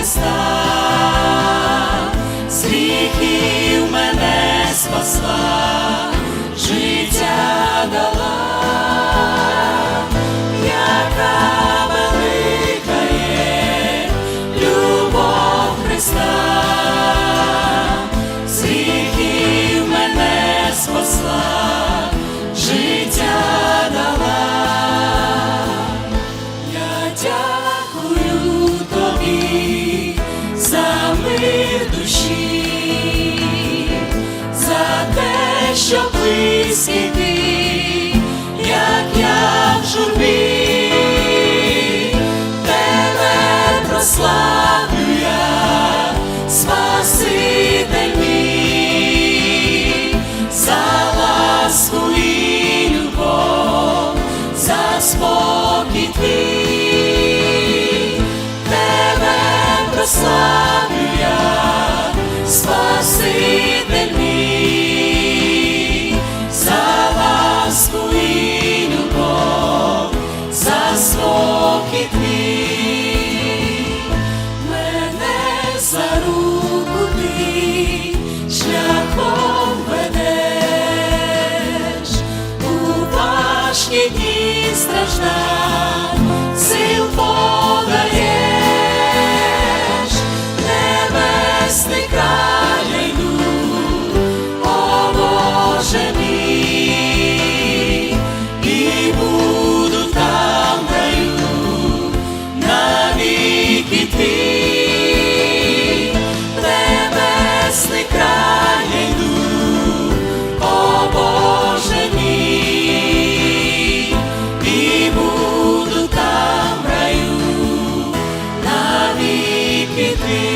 Христа, з гріхів мене спасла, життя дала. Що близький ти, дні Dimitri.